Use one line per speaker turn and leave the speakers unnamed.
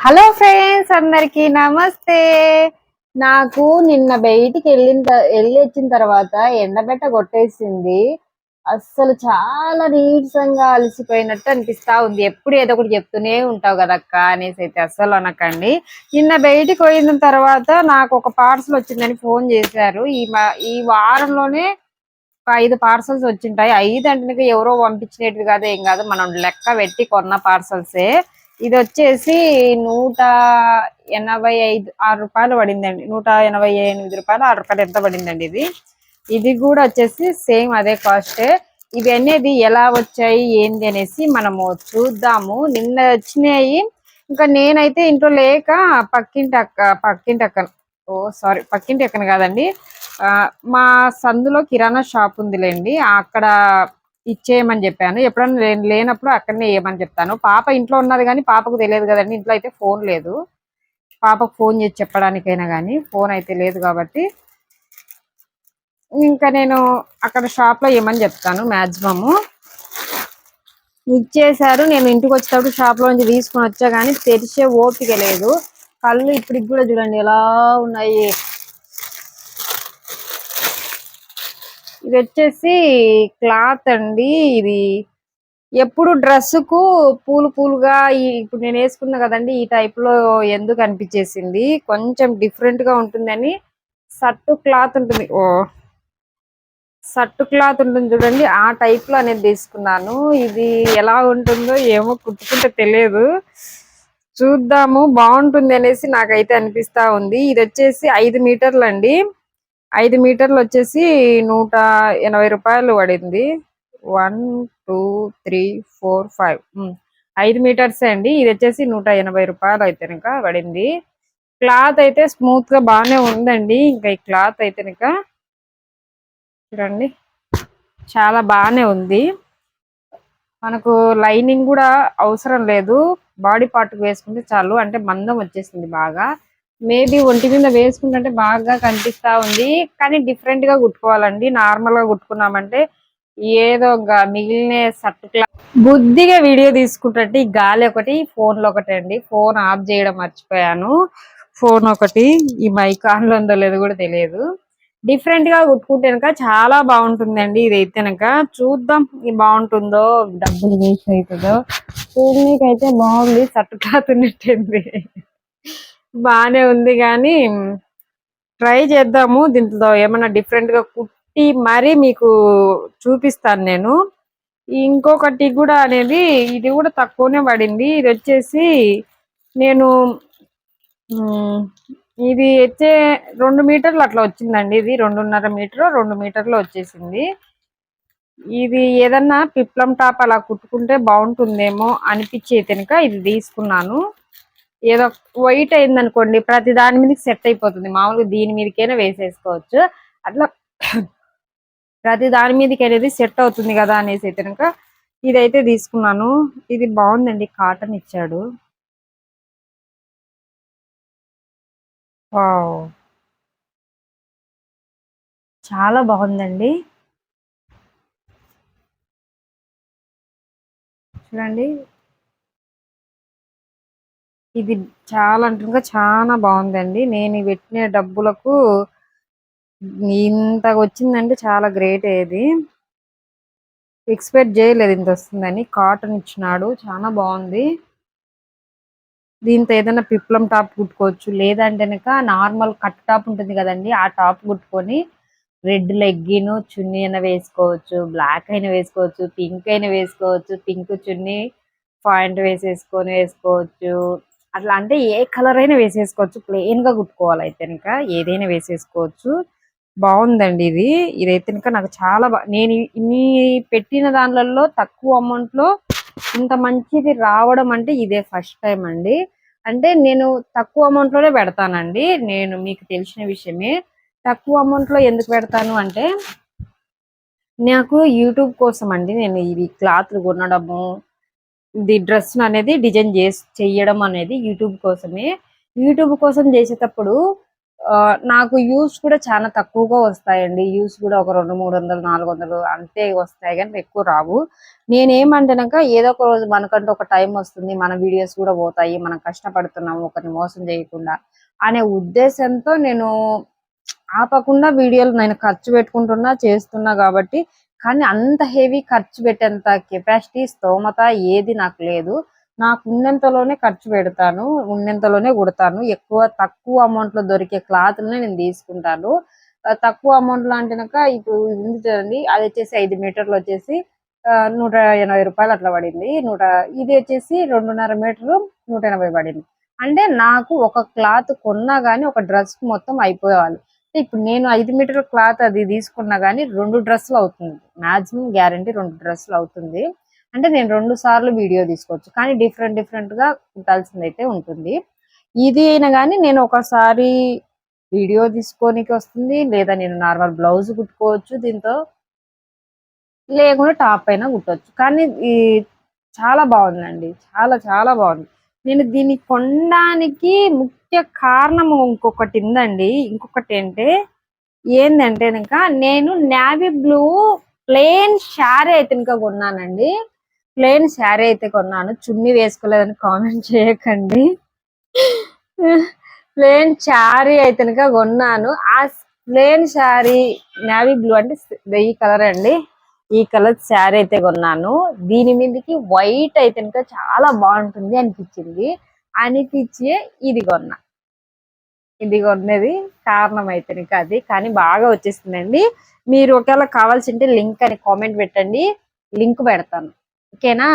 Hello friends అందరికి నమస్తే. నాకు నిన్న బయటికి వెళ్ళిన వెళ్ళి వచ్చిన తర్వాత ఎండబెట్ట కొట్టేసింది. అస్సలు చాలా నీరసంగా అలసిపోయినట్టు అనిపిస్తా ఉంది. ఎప్పుడు ఏదో ఒకటి చెప్తూనే ఉంటావు కదక్క అనేసి అయితే అస్సలు అనకండి. నిన్న బయటికి పోయిన తర్వాత నాకు ఒక పార్సల్ వచ్చిందని ఫోన్ చేశారు. ఈ ఈ వారంలోనే ఒక ఐదు పార్సల్స్ వచ్చింటాయి. ఐదు అంటే ఎవరో పంపించినట్టు కాదు ఏం కాదు. మనం లెక్క పెట్టి కొన్న పార్సల్సే. ఇది వచ్చేసి నూట ఎనభై ఐదు ఆరు రూపాయలు పడిందండి. నూట ఎనభై ఎనిమిది రూపాయలు ఆరు రూపాయలు ఎంత పడిందండి ఇది? ఇది కూడా వచ్చేసి సేమ్ అదే కాస్ట్. ఇవి అనేది ఎలా వచ్చాయి ఏంది అనేసి మనము చూద్దాము. నిన్న వచ్చినాయి. ఇంకా నేనైతే ఇంట్లో లేక పక్కింటి అక్క పక్కింటి అక్క ఓ సారీ పక్కింటి అక్కను కాదండి. మా సందులో కిరాణా షాప్ ఉందిలేండి. అక్కడ ఇచ్చేయమని చెప్పాను. ఎప్పుడైనా నేను లేనప్పుడు అక్కడనే వేయమని చెప్తాను. పాప ఇంట్లో ఉన్నది కానీ పాపకు తెలియదు కదండి. ఇంట్లో అయితే ఫోన్ లేదు. పాపకు ఫోన్ చేసి చెప్పడానికైనా కానీ ఫోన్ అయితే లేదు కాబట్టి. ఇంకా నేను అక్కడ షాప్లో ఏమని చెప్తాను మ్యాక్సిమము ఇచ్చేసారు నేను ఇంటికి వచ్చేటప్పుడు షాప్లో నుంచి తీసుకొని వచ్చా కానీ తెరిచే ఓపిక లేదు. కళ్ళు ఇప్పటికి కూడా చూడండి ఎలా ఉన్నాయి. ఇది వచ్చేసి క్లాత్ అండి. ఇది ఎప్పుడు డ్రెస్సుకు కు పూలు పూలుగా ఇప్పుడు నేను వేసుకున్నా కదండి ఈ టైప్లో ఎందుకు అనిపించేసింది? కొంచెం డిఫరెంట్గా ఉంటుందని సట్టు క్లాత్ ఉంటుంది. ఓ సట్టు క్లాత్ ఉంటుంది చూడండి ఆ టైప్లో అనేది తీసుకున్నాను. ఇది ఎలా ఉంటుందో ఏమో కుట్టుకుంటే తెలియదు. చూద్దాము బాగుంటుంది అనేసి నాకైతే అనిపిస్తా ఉంది. ఇది వచ్చేసి ఐదు మీటర్లు అండి. ఐదు మీటర్లు వచ్చేసి నూట ఎనభై రూపాయలు పడింది. One two three four five ఐదు మీటర్స్ అండి. ఇది వచ్చేసి నూట ఎనభై రూపాయలు అయితే ఇంకా పడింది. క్లాత్ అయితే స్మూత్గా బాగానే ఉందండి. ఇంకా ఈ క్లాత్ అయితే ఇంకా చూడండి. చాలా బాగానే ఉంది. మనకు లైనింగ్ కూడా అవసరం లేదు. బాడీ పార్ట్ వేసుకుంటే చాలు. అంటే మందం వచ్చేసింది బాగా. మేబీ ఒంటి మీద వేసుకుంటే బాగా కనిపిస్తా ఉంది. కానీ డిఫరెంట్గా కుట్టుకోవాలండి. నార్మల్గా కుట్టుకున్నామంటే ఏదో ఒక మిగిలిన సట్టు బుద్ధిగా వీడియో తీసుకుంటే ఈ గాలి ఒకటి ఫోన్లో ఒకటి అండి. ఫోన్ ఆఫ్ చేయడం మర్చిపోయాను. ఫోన్ ఒకటి ఈ మైక్ ఆన్లో ఉందో లేదో కూడా తెలియదు. డిఫరెంట్గా కుట్టుకుంటే చాలా బాగుంటుందండి. ఇది అయితే చూద్దాం ఇది బాగుంటుందో డబ్బులు వేస్ట్ అవుతుందో. చూడడానికి అయితే బాగుంది. సట్టు క్లాత్ ఉన్నట్టుంది బానే ఉంది కానీ ట్రై చేద్దాము దీంట్లో ఏమన్నా డిఫరెంట్గా కుట్టి మరీ మీకు చూపిస్తాను నేను. ఇంకొకటి కూడా అనేది ఇది కూడా తక్కువనే పడింది. ఇది వచ్చేసి నేను ఇది వచ్చే రెండు మీటర్లు అట్లా వచ్చిందండి. ఇది రెండున్నర మీటరు రెండు మీటర్లు వచ్చేసింది. ఇది ఏదన్నా పిప్లం టాప్ అలా కుట్టుకుంటే బాగుంటుందేమో అనిపించి కనుక ఇది తీసుకున్నాను. ఏదో వైట్ అయింది అనుకోండి ప్రతి దాని మీదకి సెట్ అయిపోతుంది. మామూలుగా దీని మీదకైనా వేసేసుకోవచ్చు. అట్లా ప్రతి దాని మీదకి అనేది సెట్ అవుతుంది కదా అనేసి అయితే కనుక ఇదైతే తీసుకున్నాను. ఇది బాగుందండి. కాటన్ ఇచ్చాడు. వావ్. చాలా బాగుందండి. చూడండి. ఇది చాలా అంటే చాలా బాగుందండి. నేను పెట్టిన డబ్బులకు ఇంత వచ్చిందంటే చాలా గ్రేట్ ఇది ఎక్స్పెక్ట్ చేయలేదు ఇంత వస్తుందని. కాటన్ ఇచ్చినాడు. చాలా బాగుంది. దీంతో ఏదైనా పిప్లం టాప్ కుట్టుకోవచ్చు. లేదంటే కనుక నార్మల్ కట్ టాప్ ఉంటుంది కదండి ఆ టాప్ కుట్టుకొని రెడ్ లెగ్గిన్ చున్నీ అయినా వేసుకోవచ్చు బ్లాక్ అయినా వేసుకోవచ్చు పింక్ అయినా వేసుకోవచ్చు పింక్ చున్నీ పాయింట్ వేసేసుకొని వేసుకోవచ్చు. అట్లా అంటే ఏ కలర్ అయినా వేసేసుకోవచ్చు. ప్లెయిన్గా కుట్టుకోవాలి అయితే కనుక ఏదైనా వేసేసుకోవచ్చు. బాగుందండి ఇది. ఇదైతే కనుక నాకు చాలా నేను ఇన్ని పెట్టిన దానిలలో తక్కువ అమౌంట్లో ఇంత మంచిది రావడం అంటే ఇదే ఫస్ట్ టైం అండి. అంటే నేను తక్కువ అమౌంట్లోనే పెడతానండి. నేను మీకు తెలిసిన విషయమే. తక్కువ అమౌంట్లో ఎందుకు పెడతాను అంటే నాకు యూట్యూబ్ కోసం అండి నేను ఇవి క్లాత్లు కొనడము ది డ్రెస్ అనేది డిజైన్ చేసి చెయ్యడం అనేది యూట్యూబ్ కోసమే. యూట్యూబ్ కోసం చేసేటప్పుడు నాకు యూస్ కూడా చాలా తక్కువగా వస్తాయండి. యూస్ కూడా ఒక రెండు మూడు వందలు నాలుగు వందలు అంతే వస్తాయి కానీ ఎక్కువ రావు. నేనేమంటానక ఏదో ఒక రోజు మనకంటూ ఒక టైం వస్తుంది. మన వీడియోస్ కూడా పోతాయి. మనం కష్టపడుతున్నాము ఒకరిని మోసం చేయకుండా అనే ఉద్దేశంతో నేను ఆపకుండా వీడియోలు నేను ఖర్చు పెట్టుకుంటున్నా చేస్తున్నా కాబట్టి కానీ అంత హెవీ ఖర్చు పెట్టేంత కెపాసిటీ స్తోమత ఏది నాకు లేదు. నాకు ఉన్నంతలోనే ఖర్చు పెడతాను ఉన్నంతలోనే కుడతాను. ఎక్కువ తక్కువ అమౌంట్లో దొరికే క్లాత్లనే నేను తీసుకుంటాను. తక్కువ అమౌంట్లో అంటేనక ఇప్పుడు ఉంది చూడండి అది వచ్చేసి ఐదు మీటర్లు వచ్చేసి నూట ఎనభై రూపాయలు అట్లా పడింది. నూట ఇది వచ్చేసి రెండున్నర మీటరు నూట ఎనభై పడింది. అంటే నాకు ఒక క్లాత్ కొన్నా కానీ ఒక డ్రెస్ మొత్తం అయిపోయేవాళ్ళు ఇప్పుడు నేను ఐదు మీటర్ క్లాత్ అది తీసుకున్నా కానీ రెండు డ్రెస్సులు అవుతుంది. మాక్సిమం గ్యారంటీ రెండు డ్రెస్సులు అవుతుంది. అంటే నేను రెండు సార్లు వీడియో తీసుకోవచ్చు. కానీ డిఫరెంట్ డిఫరెంట్గా కుట్టాల్సింది అయితే ఉంటుంది. ఇది అయినా కానీ నేను ఒకసారి వీడియో తీసుకోనికి వస్తుంది. లేదా నేను నార్మల్ బ్లౌజ్ కుట్టుకోవచ్చు దీంతో. లేకుండా టాప్ అయినా కుట్టవచ్చు కానీ ఈ చాలా బాగుందండి. చాలా చాలా బాగుంది. నేను దీన్ని కొనడానికి ముఖ్య కారణం ఇంకొకటి ఉందండి. ఇంకొకటి అంటే ఏంటంటే ఇంకా నేను నావీ బ్లూ ప్లెయిన్ శారీ అయితే ఇంకా కొన్నానండి. ప్లెయిన్ శారీ అయితే కొన్నాను. చున్నీ వేసుకోలేదని కామెంట్ చేయకండి. ప్లెయిన్ శారీ అయితే ఇంకా కొన్నాను. ఆ ప్లెయిన్ శారీ నావీ బ్లూ అంటే వెయ్యి కలర్ అండి. ఈ కలర్ శారీ అయితే కొన్నాను. దీని మీదకి వైట్ అయితే ఇంకా చాలా బాగుంటుంది అనిపించింది. అనిపించి ఇది కొన్నా. ఇది కొన్నది కారణం అయితే ఇంకా అది. కానీ బాగా వచ్చేస్తుందండి మీరు ఒకవేళ కావాల్సింటే లింక్ అని కామెంట్ పెట్టండి. లింక్ పెడతాను. ఓకేనా?